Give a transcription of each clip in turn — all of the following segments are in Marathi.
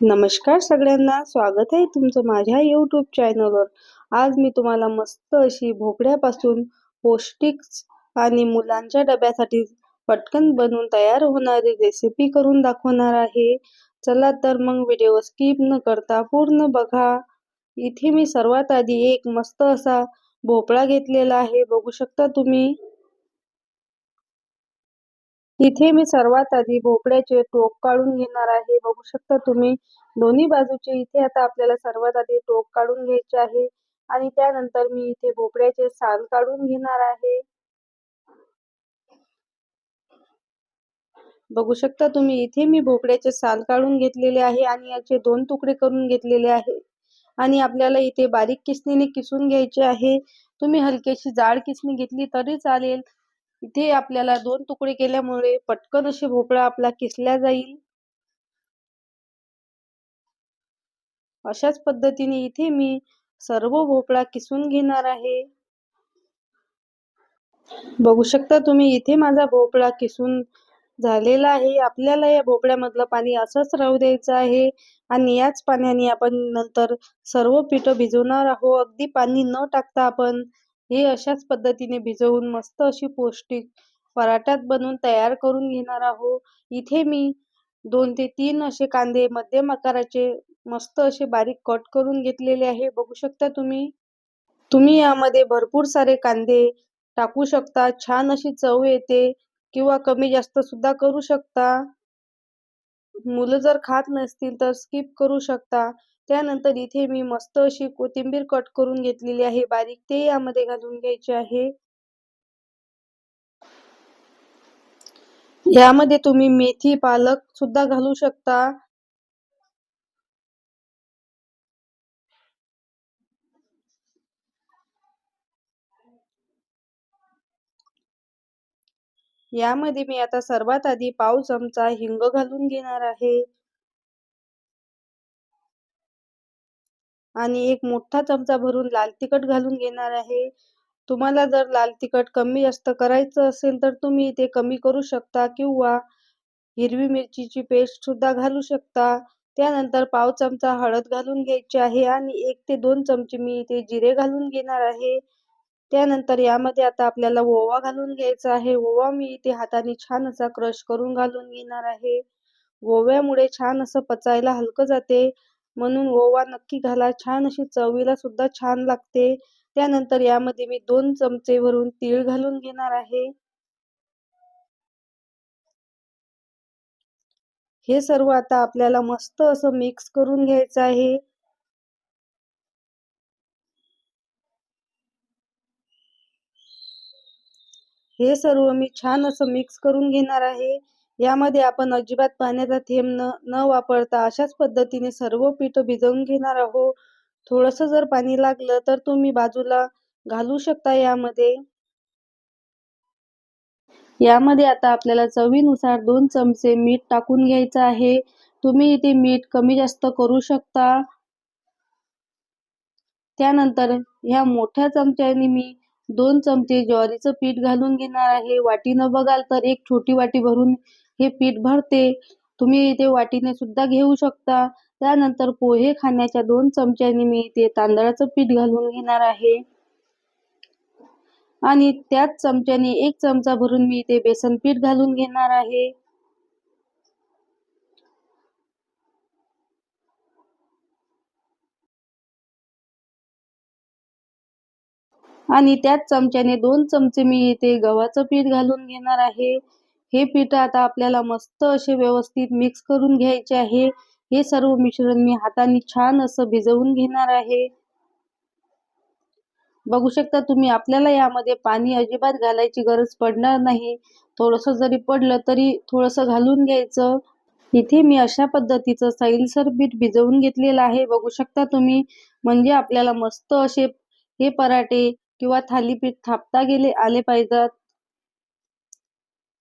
नमस्कार सगळ्यांना. स्वागत आहे तुमचं माझ्या यूट्यूब चॅनलवर आज मी तुम्हाला मस्त अशी भोपळ्यापासून पौष्टिक आणि मुलांच्या डब्यासाठी पटकन बनवून तयार होणारी रेसिपी करून दाखवणार आहे. चला तर मग व्हिडिओ स्किप न करता पूर्ण बघा. इथे मी सर्वात आधी एक मस्त असा भोपळा घेतलेला आहे. बघू शकता तुम्ही. इथे मी सर्वात आधी भोपळ्याचे टोक काढून घेणार आहे. बघू शकता तुम्ही दोन्ही बाजूचे इथे आता आपल्याला सर्वात आधी टोक काढून घ्यायचे आहे आणि त्यानंतर मी इथे भोपळ्याचे साल काढून घेणार आहे. बघू शकता तुम्ही इथे मी भोपळ्याचे साल काढून घेतलेले आहे आणि याचे दोन तुकडे करून घेतलेले आहे. आणि आपल्याला इथे बारीक किसणीने किसून घ्यायचे आहे. तुम्ही हलकेशी जाड किसणी घेतली तरी चालेल. इथे आपल्याला दोन तुकडे केल्यामुळे पटकन असे भोपळा आपला किसल्या जाईल. अशाच पद्धतीने इथे मी सर्व भोपळा किसून घेणार आहे. बघू शकता तुम्ही इथे माझा भोपळा किसून झालेला आहे. आपल्याला या भोपळ्यामधलं पाणी असंच राहू द्यायचं आहे आणि याच पाण्याने आपण नंतर सर्व पिठं भिजवणार आहोत. अगदी पाणी न टाकता आपण हे अशाच पद्धतीने भिजवून मस्त अशी पौष्टिक पराठ्यात बनवून तयार करून घेणार आहो. इथे मी दोन ते तीन असे कांदे मध्यम आकाराचे मस्त असे बारीक कट करून घेतलेले आहे. बघू शकता तुम्ही? तुम्ही यामध्ये भरपूर सारे कांदे टाकू शकता. छान अशी चव येते किंवा कमी जास्त सुद्धा करू शकता. मुलं जर खात नसतील तर स्किप करू शकता. त्यानंतर इथे मी मस्त अशी कोथिंबीर कट करून घेतलेली आहे. बारीक ते यामध्ये घालून घ्यायचे आहे. यामध्ये तुम्ही मेथी पालक सुद्धा घालू शकता. यामध्ये मी आता सर्वात आधी पाव चमचा हिंग घालून घेणार आहे. आणि एक मोठा चमचा भरून लाल तिखट घालून घेणार आहे. तुम्हाला जर लाल तिखट कमी जास्त करायचं असेल तर तुम्ही ते कमी करू शकता किंवा हिरवी मिरचीची पेस्ट सुद्धा घालू शकता. त्यानंतर पाव चमचा हळद घालून घ्यायची आहे आणि एक ते दोन चमचे मी इथे जिरे घालून घेणार आहे. त्यानंतर यामध्ये आता आपल्याला ओवा घालून घ्यायचा आहे. ओवा मी इथे हाताने छान असा क्रश करून घालून घेणार आहे. ओव्यामुळे छान असं पचायला हलकं जाते. म्हणून ओवा नक्की घाला. छान अशी चवीला सुद्धा छान लागते. त्यानंतर यामध्ये मी दोन चमचे भरून तीळ घालून घेणार आहे. हे सर्व आता आपल्याला मस्त असं मिक्स करून घ्यायचं आहे. हे सर्व मी छान असं मिक्स करून घेणार आहे. यामध्ये आपण अजिबात पाण्याचा थेंब न न वापरता अशाच पद्धतीने सर्व पीठ भिजवून घेणार आहोत. थोडस जर पाणी लागलं तर तुम्ही बाजूला घालू शकता यामध्ये. यामध्ये आता आपल्याला चवीनुसार दोन चमचे मीठ टाकून घ्यायचं आहे. तुम्ही इथे मीठ कमी जास्त करू शकता. त्यानंतर ह्या मोठ्या चमच्याने मी दोन चमचे ज्वारीचं पीठ घालून घेणार आहे. वाटीनं बघाल तर एक छोटी वाटी भरून हे पीठ भरते. तुम्ही ते वाटीने सुद्धा घेऊ शकता. त्यानंतर पोहे खाण्याच्या दोन चमच्याने मी ते तांदळाचं पीठ घालून घेणार आहे. आणि त्याच चमच्याने एक चमचा भरून मी ते बेसन पीठ घालून घेणार आहे. आणि त्याच चमच्याने दोन चमचे मी इथे गव्हाचं पीठ घालून घेणार आहे. हे पीठ आता आपल्याला मस्त असे व्यवस्थित मिक्स करून घ्यायचे आहे. हे सर्व मिश्रण मी हाताने छान असं भिजवून घेणार आहे. बघू शकता तुम्ही आपल्याला यामध्ये पाणी अजिबात घालायची गरज पडणार नाही. थोडस जरी पडलं तरी थोडस घालून घ्यायचं. इथे मी अशा पद्धतीचं सैलसर पीठ भिजवून घेतलेलं आहे. बघू शकता तुम्ही म्हणजे आपल्याला मस्त असे हे पराठे किंवा थालीपीठ थापता गेले आले पाहिजेत.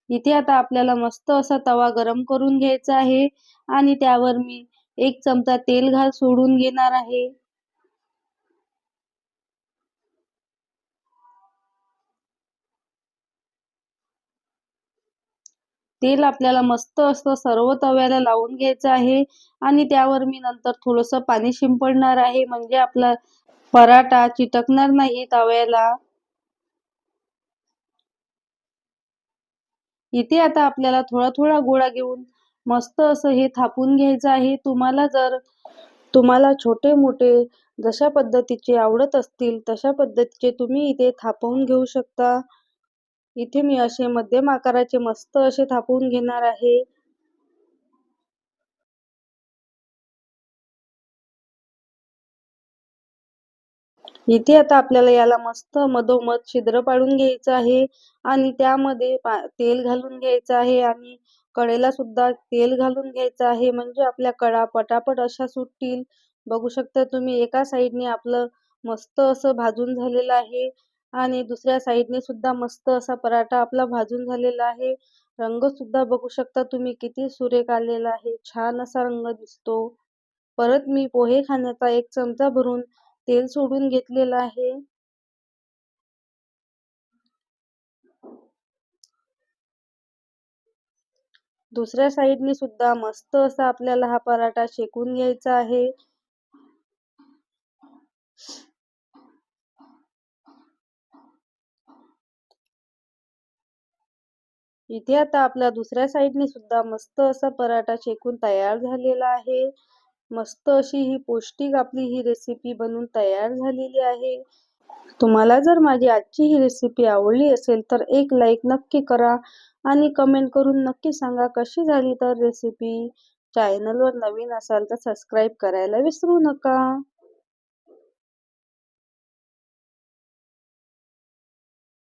इथे आता आपल्याला मस्त असा तवा गरम करून घ्यायचा आहे आणि त्यावर मी एक चमचा तेल घाल सोडून घेणार आहे. तेल आपल्याला मस्त असं सर्व तव्याला लावून घ्यायचं आहे आणि त्यावर मी नंतर थोडंसं पाणी शिंपडणार आहे. म्हणजे आपला पराठा चिटकणार नाही तव्याला. इथे आता आपल्याला थोडा थोडा गोळा घेऊन मस्त असं हे थापून घ्यायचं आहे. तुम्हाला जर तुम्हाला छोटे मोठे जशा पद्धतीचे आवडत असतील तशा पद्धतीचे तुम्ही इथे थापवून घेऊ शकता. इथे मी असे मध्यम आकाराचे मस्त असे थापवून घेणार आहे. इथे आता आपल्याला याला मस्त मधोमध छिद्र पाडून घ्यायचं आहे. आणि त्यामध्ये तेल घालून घ्यायचं आहे आणि कडेला सुद्धा तेल घालून घ्यायचं आहे. म्हणजे आपल्या कडा पटापट अशा सुटतील. बघू शकता तुम्ही एका साईडने आपलं मस्त असं भाजून झालेलं आहे. आणि दुसऱ्या साईडने सुद्धा मस्त असा पराठा आपला भाजून झालेला आहे. रंग सुद्धा बघू शकता तुम्ही किती सुरेख आलेला आहे. छान असा रंग दिसतो. परत मी पोहे खाण्याचा एक चमचा भरून तेल सोडून घेतलेलं आहे. दुसऱ्या साईडने सुद्धा मस्त असा आपल्याला हा पराठा शेकून घ्यायचा आहे. इथे आता आपल्या दुसऱ्या साईडने सुद्धा मस्त असा पराठा शेकून तयार झालेला आहे. मस्त अशी ही पौष्टिक आपली ही रेसिपी बनून तयार झालेली आहे. तुम्हाला जर माझी आजची ही रेसिपी आवडली असेल तर एक लाईक नक्की करा आणि कमेंट करून नक्की सांगा कशी झाली तर रेसिपी चॅनलवर नवीन असाल तर सबस्क्राईब करायला विसरू नका.